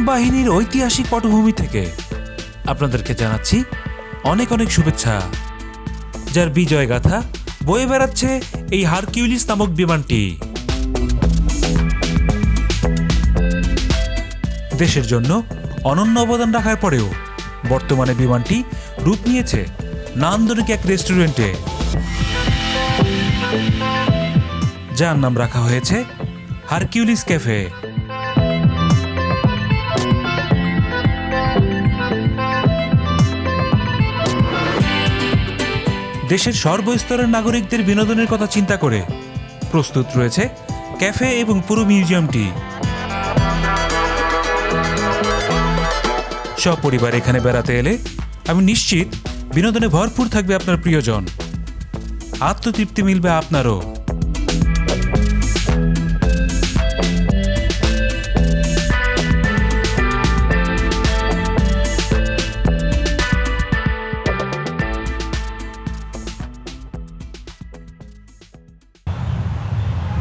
বাহিনীর ঐতিহাসিক পটভূমি থেকে আপনাদেরকে জানাচ্ছি অনেক অনেক শুভেচ্ছা। যার বিজয় গাথা বয়ে বেড়াচ্ছে এই হারকিউলিস নামক বিমানটি। দেশের জন্য অনন্য অবদান রাখার পরেও বর্তমানে বিমানটি রূপ নিয়েছে নান্দনিক এক রেস্টুরেন্টে। যার নাম রাখা হয়েছে হারকিউলিস ক্যাফে। দেশের সর্বস্তরের নাগরিকদের বিনোদনের কথা চিন্তা করে প্রস্তুত রয়েছে ক্যাফে এবং পুরো মিউজিয়ামটি। সপরিবার এখানে বেড়াতে এলে আমি নিশ্চিত বিনোদনে ভরপুর থাকবে আপনার প্রিয়জন। আত্মতৃপ্তি মিলবে আপনারও।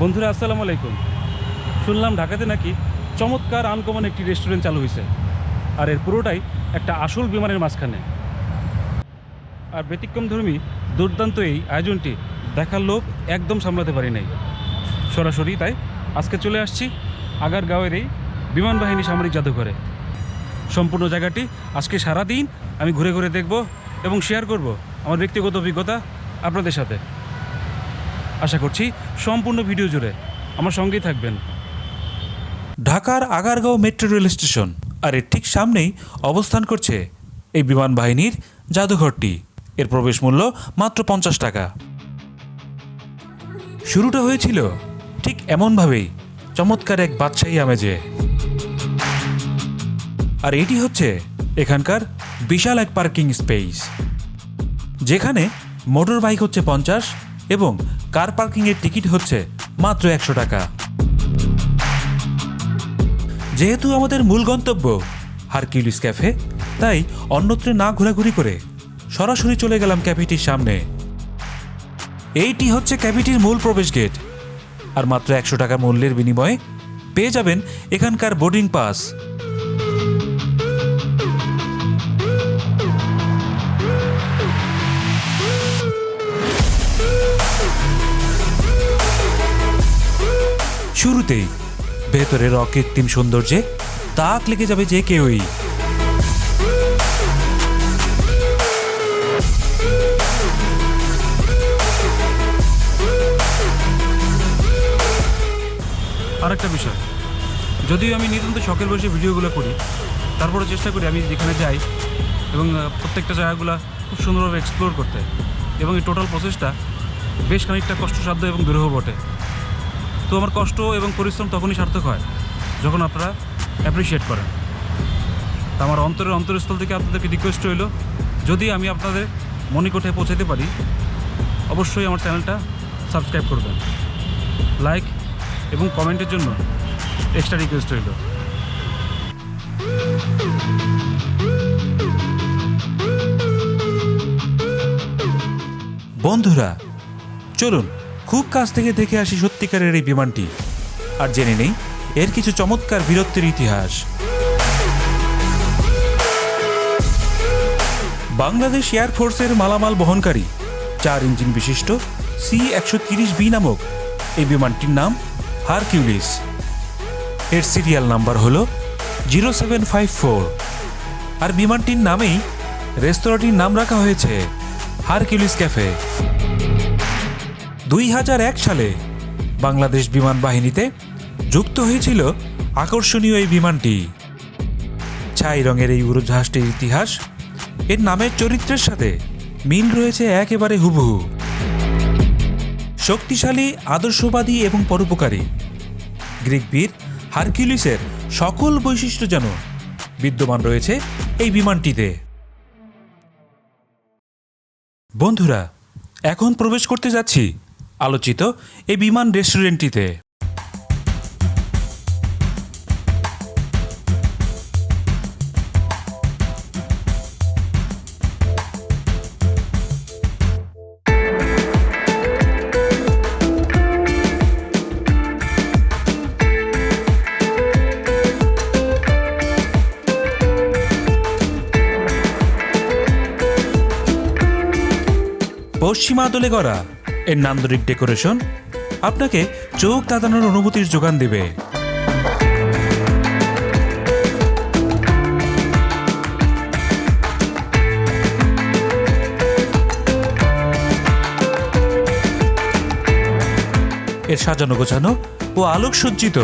বন্ধুরা, আসসালামু আলাইকুম। শুনলাম ঢাকাতে নাকি চমৎকার আনকমন একটি রেস্টুরেন্ট চালু হয়েছে আর এর পুরোটাই একটা আসল বিমানের মাঝখানে। আর ব্যতিক্রমধর্মী দুর্দান্ত এই আয়োজনটি দেখার লোক একদম সামলাতে পারি নাই। সরাসরি তাই আজকে চলে আসছি আগারগাঁওয়ের এই বিমান বাহিনী সামরিক জাদুঘরে। সম্পূর্ণ জায়গাটি আজকে সারা দিন আমি ঘুরে ঘুরে দেখব এবং শেয়ার করব আমার ব্যক্তিগত অভিজ্ঞতা আপনাদের সাথে। আশা করছি সম্পূর্ণ ভিডিও জুড়ে আমার সঙ্গেই থাকবেন। ঢাকার আগারগাঁও মেট্রো রেল স্টেশন, আর এর ঠিক সামনেই অবস্থান করছে এই বিমান বাহিনীর জাদুঘরটি। এর প্রবেশ মূল্য মাত্র পঞ্চাশ টাকা। শুরুটা হয়েছিল ঠিক এমনভাবেই চমৎকার এক বাদশাহী আমেজে। আর এটি হচ্ছে এখানকার বিশাল এক পার্কিং স্পেস, যেখানে মোটর বাইক হচ্ছে পঞ্চাশ এবং কার পার্কিংয়ের টিকিট হচ্ছে মাত্র একশো টাকা। যেহেতু আমাদের মূল গন্তব্য হারকিউলিস ক্যাফে, তাই অন্যত্রে না ঘোরাঘুরি করে সরাসরি চলে গেলাম ক্যাফেটির সামনে। এইটি হচ্ছে ক্যাফেটির মূল প্রবেশ গেট। আর মাত্র একশো টাকা মূল্যের বিনিময়ে পেয়ে যাবেন এখানকার বোর্ডিং পাস। শুরুতেই ভেতরে ভেতরের অকৃত্রিম সৌন্দর্যে তাক লেগে যাবে যে কেউই। আরেকটা বিষয়, যদিও আমি নিতান্ত শখের বসে ভিডিওগুলো করি তারপরে চেষ্টা করি আমি যেখানে যাই এবং প্রত্যেকটা জায়গাগুলো খুব সুন্দরভাবে এক্সপ্লোর করতে। এবং এই টোটাল প্রসেসটা বেশ খানিকটা কষ্টসাধ্য এবং দুরূহ বটে। তো আমার কষ্ট এবং পরিশ্রম তখনই সার্থক হয়, যখন আপনারা অ্যাপ্রিসিয়েট করেন। তা আমার অন্তরের অন্তরস্থল থেকে আপনাদেরকে রিকোয়েস্ট রইল, যদি আমি আপনাদের মণিকোঠে পৌঁছাতে পারি, অবশ্যই আমার চ্যানেলটা সাবস্ক্রাইব করবেন। লাইক এবং কমেন্টের জন্য এক্সট্রা রিকোয়েস্ট রইল। বন্ধুরা, চলুন খুব কাছ থেকে দেখে আসি সত্যিকারের এই বিমানটি। আর জেনে নেই, এর কিছু চমৎকার বীরত্বের ইতিহাস। বাংলাদেশ এয়ারফোর্সের মালামাল বহনকারী, চার ইঞ্জিন বিশিষ্ট সি একশো তিরিশ বি নামক এই বিমানটির নাম হারকিউলিস। এর সিরিয়াল নাম্বার হল জিরো সেভেন ফাইভ ফোর। আর বিমানটির নামেই রেস্তোরাঁটির নাম রাখা হয়েছে হারকিউলিস ক্যাফে। দুই হাজার এক সালে বাংলাদেশ বিমান বাহিনীতে যুক্ত হয়েছিল আকর্ষণীয় এই বিমানটি। ছাই রঙের এই উড়োজাহাজটির ইতিহাস, এর নামের চরিত্রের সাথে মিল রয়েছে একেবারে হুবহু। শক্তিশালী, আদর্শবাদী এবং পরোপকারী। গ্রিক বীর হারকিউলিসের সকল বৈশিষ্ট্য যেন বিদ্যমান রয়েছে এই বিমানটিতে। বন্ধুরা, এখন প্রবেশ করতে যাচ্ছি আলোচিত এই বিমান রেস্টুরেন্টটিতে। পশ্চিমা দলে করা এর নান্দনিক ডেকোরেশন আপনাকে চোখ দাদানোর অনুভূতির যোগান দেবে। এর সাজানো গোছানো ও আলোকসজ্জিত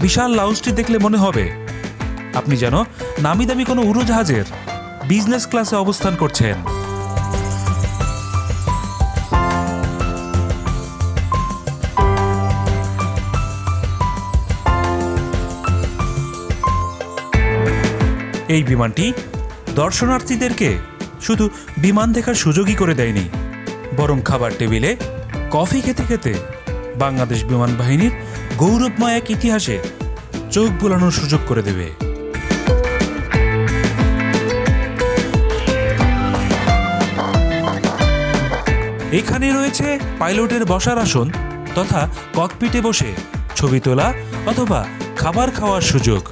বিশাল লাউঞ্জটি দেখলে মনে হবে। আপনি যেন নামি দামি কোনো উড়োজাহাজের বিজনেস ক্লাসে অবস্থান করছেন। এই বিমানটি দর্শনার্থীদেরকে শুধু বিমান দেখার সুযোগই করে দেয়নি, বরং খাবার টেবিলে কফি খেতে খেতে বাংলাদেশ বিমান বাহিনীর গৌরবময় এক ইতিহাসে চোখ বোলানোর সুযোগ করে দেবে। এখানে রয়েছে পাইলটের বসার আসন তথা ককপিটে বসে ছবি তোলা অথবা খাবার খাওয়ার সুযোগ।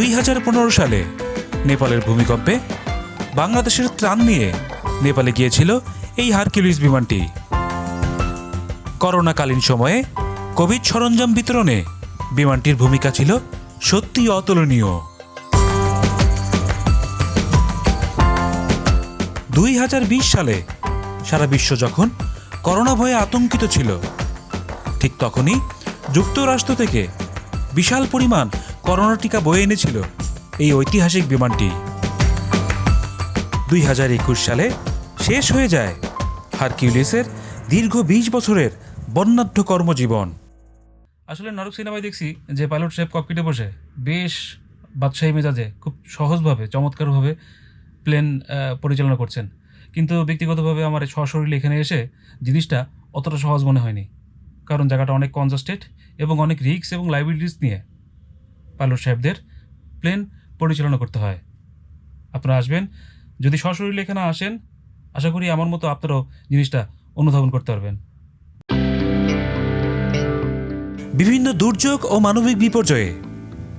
দুই হাজার পনেরো সালে নেপালের ভূমিকম্পে বাংলাদেশের ত্রাণ নিয়ে নেপালে গিয়েছিল এই হারকিউলিস বিমানটি। করোনাকালীন সময়ে কোভিড সরঞ্জাম বিতরণে বিমানটির ভূমিকা ছিল সত্যি অতুলনীয়। দুই হাজার বিশ সালে সারা বিশ্ব যখন করোনা ভয়ে আতঙ্কিত ছিল, ঠিক তখনই যুক্তরাষ্ট্র থেকে বিশাল পরিমাণ করোনা টিকা বয়ে এনেছিল এই ঐতিহাসিক বিমানটি। দুই হাজার একুশ সালে শেষ হয়ে যায় হারকিউলিসের দীর্ঘ বিশ বছরের বর্ণাঢ্য কর্মজীবন। আসলে নরক সিনেমায় দেখছি যে পাইলট সাহেব ককপিটে বসে বেশ বাদশাহী মেজাজে খুব সহজভাবে, চমৎকারভাবে প্লেন পরিচালনা করছেন। কিন্তু ব্যক্তিগতভাবে আমার সশরীরে এখানে এসে জিনিসটা অতটা সহজ মনে হয়নি। কারণ জায়গাটা অনেক কনজাস্টেড এবং অনেক রিক্স এবং লাইবিলিটিস নিয়ে। পাইলট সাহেবদের প্লেন পরিচালনা করতে হয়। আপনারা আসবেন, যদি সশরীরে এখানে আসেন, আশা করি আমার মতো আপনারাও জিনিসটা অনুধাবন করতে পারবেন। বিভিন্ন দুর্যোগ ও মানবিক বিপর্যয়ে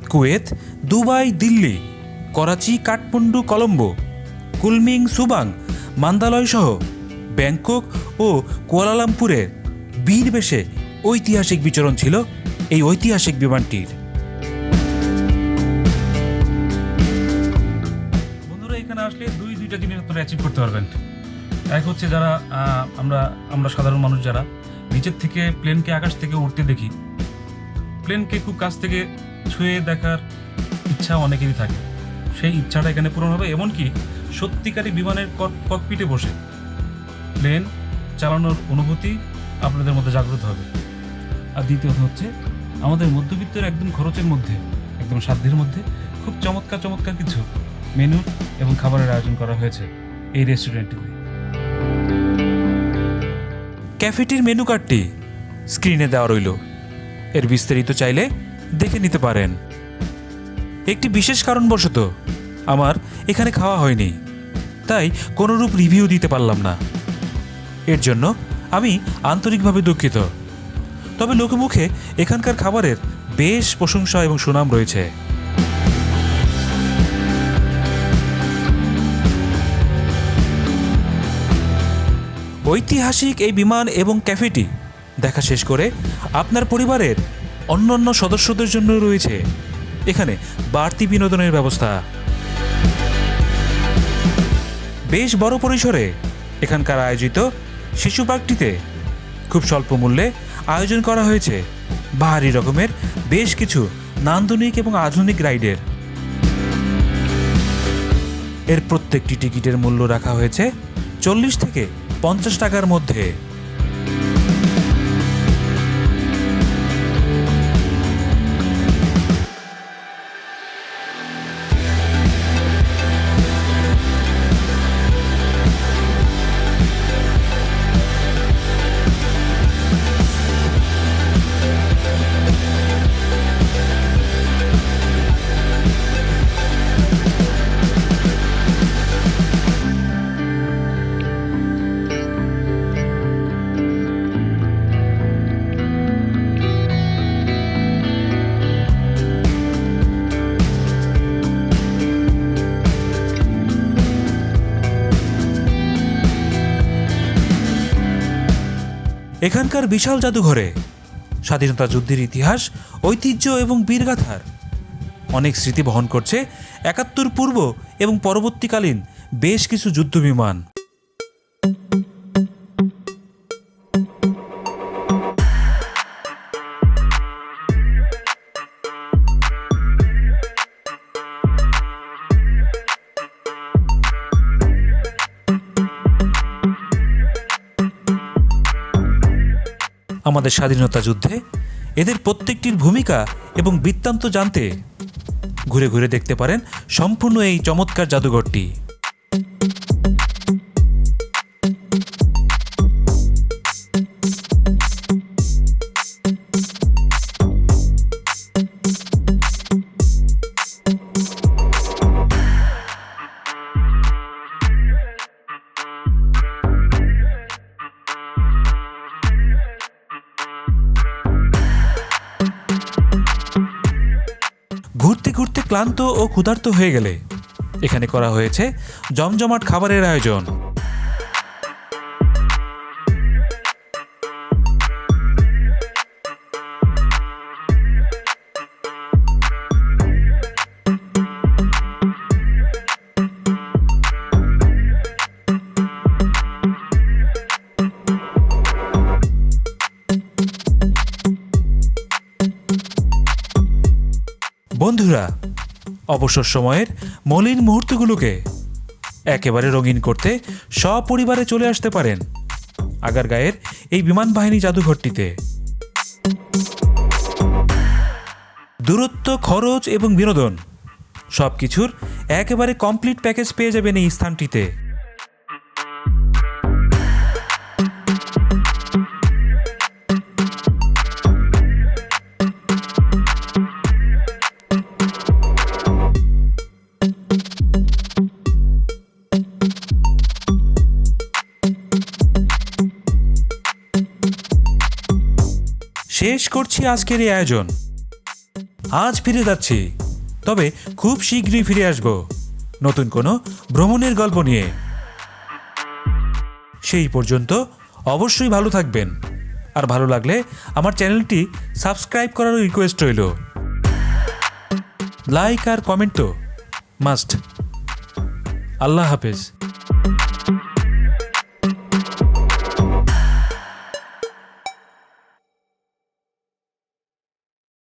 কুয়েত, দুবাই, দিল্লি, করাচি, কাঠমান্ডু, কলম্বো, কুলমিং, সুবাং, মান্দালয় সহ ব্যাংকক ও কুয়ালালামপুরের বীর বেশে ঐতিহাসিক বিচরণ ছিল এই ঐতিহাসিক বিমানটির। দুইটা জিনিস আপনারা অ্যাচিভ করতে পারবেন। এক হচ্ছে যারা আমরা আমরা সাধারণ মানুষ যারা, নিচের থেকে প্লেনকে আকাশ থেকে উঠতে দেখি। প্লেনকে খুব কাছ থেকে ছুঁয়ে দেখার ইচ্ছা অনেকেরই থাকে। সেই ইচ্ছাটা এখানে পূরণ হবে। এমনকি সত্যিকারী বিমানের ককপিটে বসে প্লেন চালানোর অনুভূতি আপনাদের মধ্যে জাগ্রত হবে। আর দ্বিতীয়ত হচ্ছে, আমাদের মধ্যবিত্তের একদম খরচের মধ্যে, একদম সাধ্যের মধ্যে, খুব চমৎকার চমৎকার কিছু মেনু এবং খাবারের আয়োজন করা হয়েছে এই রেস্টুরেন্টটিতে ক্যাফেটির মেনু কার্ডটি স্ক্রিনে দেওয়া রইল। এর বিস্তারিত চাইলে দেখে নিতে পারেন। একটি বিশেষ কারণবশত আমার এখানে খাওয়া হয়নি, তাই কোনোরূপ রিভিউ দিতে পারলাম না। এর জন্য আমি আন্তরিকভাবে দুঃখিত। তবে লোকে মুখে এখানকার খাবারের বেশ প্রশংসা এবং সুনাম রয়েছে। ঐতিহাসিক এই বিমান এবং ক্যাফেটি দেখা শেষ করে আপনার পরিবারের অন্যান্য সদস্যদের জন্য রয়েছে। এখানে বাড়তি বিনোদনের ব্যবস্থা। বেশ বড় পরিসরে এখানকার আয়োজিত শিশু পার্কটিতে খুব স্বল্প মূল্যে আয়োজন করা হয়েছে। বাহারি রকমের বেশ কিছু নান্দনিক এবং আধুনিক রাইডের। এর প্রত্যেকটি টিকিটের মূল্য রাখা হয়েছে চল্লিশ থেকে পঞ্চাশ টাকার মধ্যে এখানকার বিশাল জাদুঘরে। স্বাধীনতা যুদ্ধের ইতিহাস, ঐতিহ্য এবং বীরগাথার। অনেক স্মৃতি বহন করছে একাত্তর পূর্ব এবং পরবর্তীকালীন বেশ কিছু যুদ্ধ আমাদের স্বাধীনতা যুদ্ধে এদের প্রত্যেকটির ভূমিকা এবং বৃত্তান্ত জানতে ঘুরে ঘুরে দেখতে পারেন সম্পূর্ণ এই চমৎকার জাদুঘরটি। ক্লান্ত ও ক্ষুধার্ত হয়ে গেলে। এখানে করা হয়েছে জমজমাট খাবারের আয়োজন। বন্ধুরা অবসর সময়ের মলিন মুহূর্তগুলোকে একেবারে রঙিন করতে সপরিবারে চলে আসতে পারেন আগারগাঁয়ের এই বিমান বাহিনী জাদুঘরটিতে। দূরত্ব, খরচ এবং বিনোদন সব কিছুর একেবারে কমপ্লিট প্যাকেজ পেয়ে যাবেন এই স্থানটিতে। করছি আজকের এই আয়োজন। আজ ফিরে যাচ্ছি, তবে খুব শীঘ্রই ফিরে আসব। নতুন কোনো ভ্রমণের গল্প নিয়ে। সেই পর্যন্ত অবশ্যই ভালো থাকবেন। আর ভালো লাগলে আমার চ্যানেলটি সাবস্ক্রাইব করার রিকোয়েস্ট রইল। লাইক আর কমেন্ট তো মাস্ট। আল্লাহ হাফেজ।